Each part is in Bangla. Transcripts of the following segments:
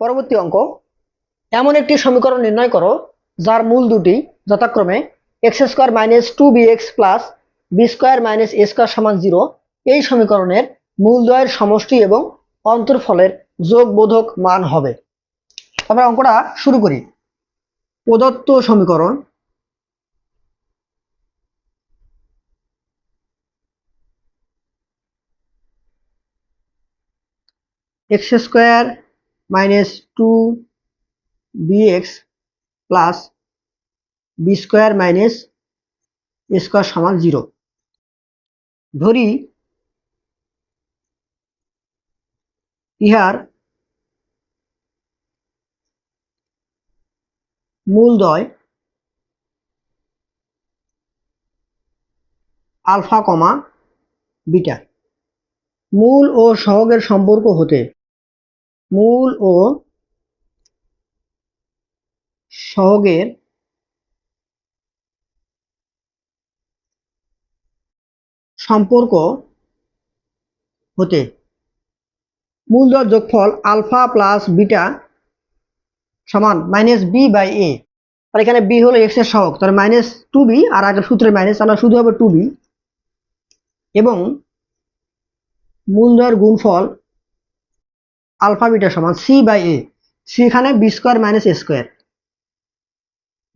পরবর্তী অঙ্ক, এমন একটি সমীকরণ নির্ণয় করো, যার মূল দুটি যথাক্রমে X square minus two B X plus B square minus A square সমান জিরো এই সমীকরণের মূলদ্বয়ের সমষ্টি এবং অন্তর্ফলের যোগ বোধক মান হবে। আমরা অঙ্কটা শুরু করি। প্রদত্ত সমীকরণ X square minus two B X plus B square minus square সমান জিরো। ধরি, ইহার মূলদয় আলফা কমা বিটা। মূল ও সহগের সম্পর্ক হতে মূল ও সহগের সম্পর্ক হতে। মূলদর যোগফল আলফা প্লাস বিটা সমান মাইনাস বি বাই এ। আর এখানে বি হলো এক্সের সহগ, তাহলে মাইনাস টু বি আর আগের সূত্রে মাইনাস আমরা শুধু হবে টু বি। এবং মূলদর গুণফল আলফা বিটা সমান সি বাই এ সি এখানে B square minus A square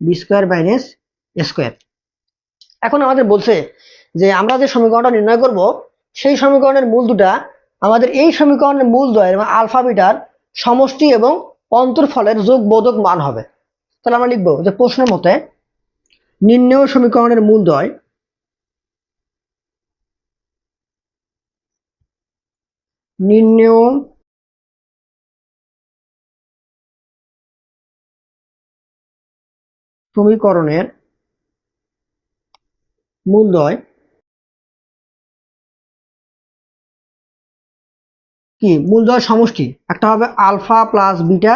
B square minus square এখন আমাদের বলছে যে আমরা যে সমীকরণটা নির্ণয় করব, সেই সমীকরণের মূল দুটা, আমাদের এই সমীকরণের মূল দ্বয়ের এবং আলফা বিটার সমষ্টি এবং অন্তর্ফলের যোগ বোধক মান হবে। তাহলে আমরা লিখব যে প্রশ্নের মতে নির্ণয় সমীকরণের মূল দ্বয় নির্ণয় সমীকরণের মূলদয় কি? মূলদয় সমষ্টি। একটা হবে আলফা প্লাস বিটা।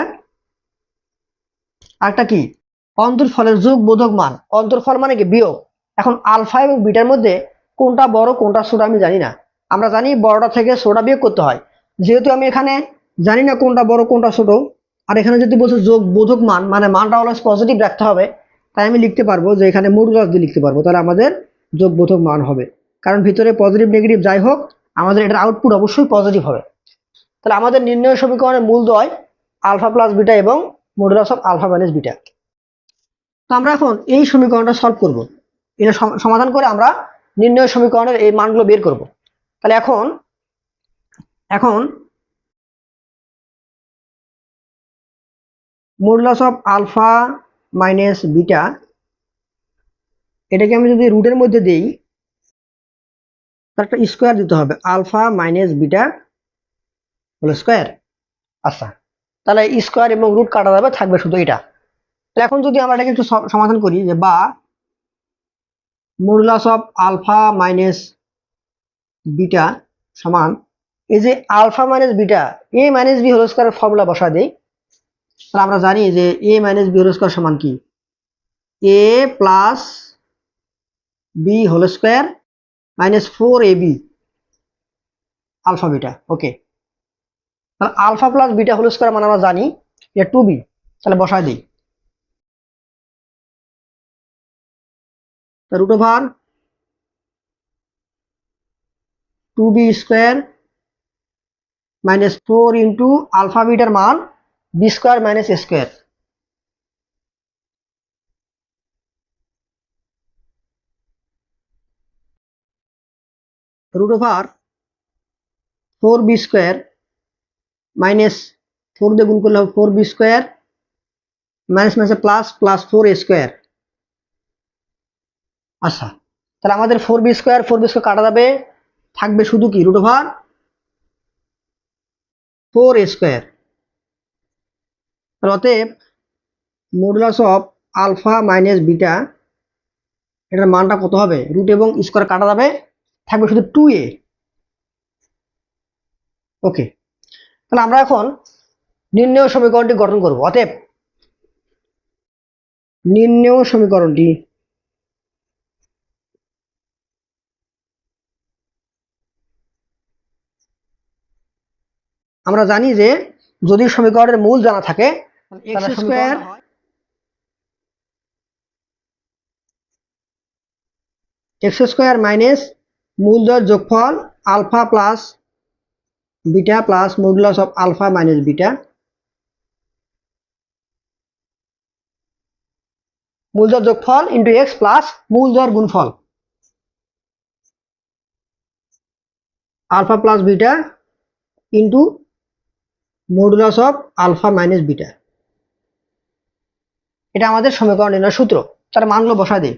একটা কি? অন্তর্ফলের যোগ বোধক মান। অন্তর্ফল মানে কি? বিয়োগ। এখন আলফা এবং বিটার মধ্যে কোনটা বড়, কোনটা ছোট আমি জানি না। আমরা জানি বড়টা থেকে ছোটটা বিয়োগ করতে হয়। যেহেতু আমি এখানে জানি না কোনটা বড়, কোনটা ছোট, আর এখানে যদি বলছে যোগ বোধক মান মানে মানটা অলওয়েজ পজিটিভ রাখতে হবে তাই আমি লিখতে পারব যে এখানে মডুলাস দিয়ে লিখতে পারব, তাহলে আমাদের যোগ বোধক মান হবে। কারণ ভিতরে পজিটিভ নেগেটিভ যাই হোক, আমাদের এটার আউটপুট অবশ্যই পজিটিভ হবে। তাহলে আমাদের নির্ণয় সমীকরণের মূল দয় আলফা প্লাস বিটা এবং modulus of alpha minus beta তো আমরা এখন এই সমীকরণটা সলভ করব। এটা সম- সমাধান করে আমরা নির্ণয় সমীকরণের এই মানগুলো বের করব। তাহলে এখন এখন modulus of alpha minus beta এটাকে আমি যদি রুটের মধ্যে দেই তার একটা স্কোয়ার দিতে হবে আলফা মাইনাস বিটা হলো স্কোয়ার আচ্ছা তাহলে স্কোয়ার এবং রুট কাটা যাবে, থাকবে শুধু এটা। এখন যদি আমরা এটাকে একটু সমাধান করি, যে বা modulus of alpha minus beta সমান, এই যে alpha minus beta A minus B whole স্কোয়ারের ফর্মুলা বসা দেই তাহলে আমরা জানি যে A minus B whole square সমান কি? A plus B whole square minus four A B alpha beta okay তাহলে alpha plus beta whole square মানে আমরা জানি এটা টু বি তাহলে বসায় দিই। Root over two B square minus four into alpha bitter মান B square minus square root over four B square minus four দিয়ে গুণ করলে হবে ফোর বি স্কোয়ার মাইনাস মাইনাসে plus plus four A square আচ্ছা তাহলে আমাদের four B square four B square কাটা যাবে থাকবে শুধু কি root over four A square অতএব modulus of alpha minus beta, এটার মানটা কত হবে? রুট এবং স্কোয়ার কাটা যাবে, থাকবে শুধু টু এ ওকে, তাহলে আমরা এখন নির্ণয় সমীকরণটি গঠন করব। অতএব নির্ণয় সমীকরণটি আমরা জানি যে যদি সমীকরণের মূল জানা থাকে তাহলে স্কোয়ার এক্স স্কোয়ার মাইনাস মূলদর যোগফল alpha plus beta plus modulus of alpha minus beta মূলদর যোগফল ইন্টু এক্স প্লাস মূলদর গুণফল। Alpha plus beta into modulus of alpha minus beta এটা আমাদের সমীকরণ নির্ণয় সূত্র। তার মানগুলো বসা দিই।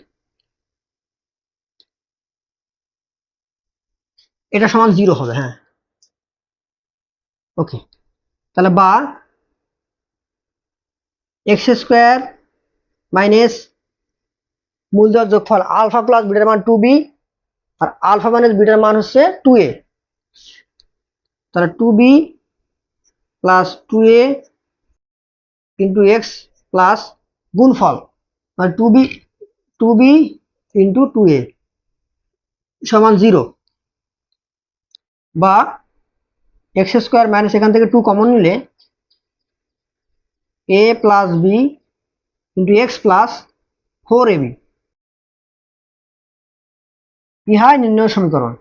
এটা সমান জিরো হবে হ্যাঁ। ওকে। তাহলে বা এক্স স্কোয়ার মাইনাস মূলধর যোগফল আলফা প্লাস বিটার মান টু বি, আর আলফা মাইনাস বিটার মান হচ্ছে টু এ। তাহলে two B plus two A into x plus গুণফল মানে two B two B into two A সমান জিরো বা এক্স স্কোয়ার মাইনাস এখান থেকে টু কমন নিলে A plus B into x plus four A B ইহাই নির্ণয় সমীকরণ।